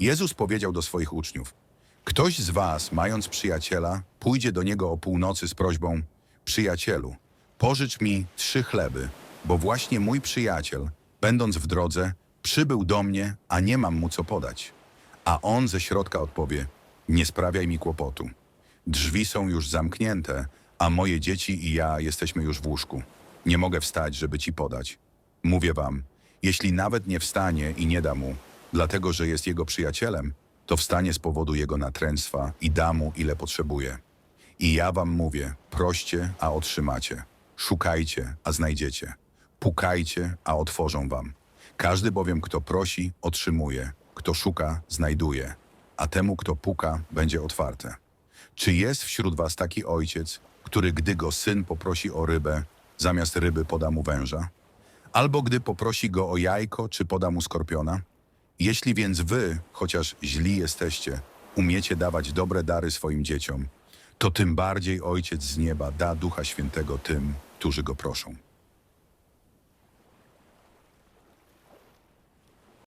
Jezus powiedział do swoich uczniów: Ktoś z was, mając przyjaciela, pójdzie do niego o północy z prośbą: Przyjacielu, pożycz mi trzy chleby, bo właśnie mój przyjaciel, będąc w drodze, przybył do mnie, a nie mam mu co podać. A on ze środka odpowie: Nie sprawiaj mi kłopotu. Drzwi są już zamknięte, a moje dzieci i ja jesteśmy już w łóżku. Nie mogę wstać, żeby ci podać. Mówię wam, jeśli nawet nie wstanie i nie da mu, dlatego że jest jego przyjacielem, to wstanie z powodu jego natręctwa i da mu, ile potrzebuje. I ja wam mówię, proście, a otrzymacie. Szukajcie, a znajdziecie. Pukajcie, a otworzą wam. Każdy bowiem, kto prosi, otrzymuje. Kto szuka, znajduje. A temu, kto puka, będzie otwarte. Czy jest wśród was taki ojciec, który gdy go syn poprosi o rybę, zamiast ryby poda mu węża? Albo gdy poprosi go o jajko, czy poda mu skorpiona? Jeśli więc wy, chociaż źli jesteście, umiecie dawać dobre dary swoim dzieciom, to tym bardziej Ojciec z nieba da Ducha Świętego tym, którzy go proszą.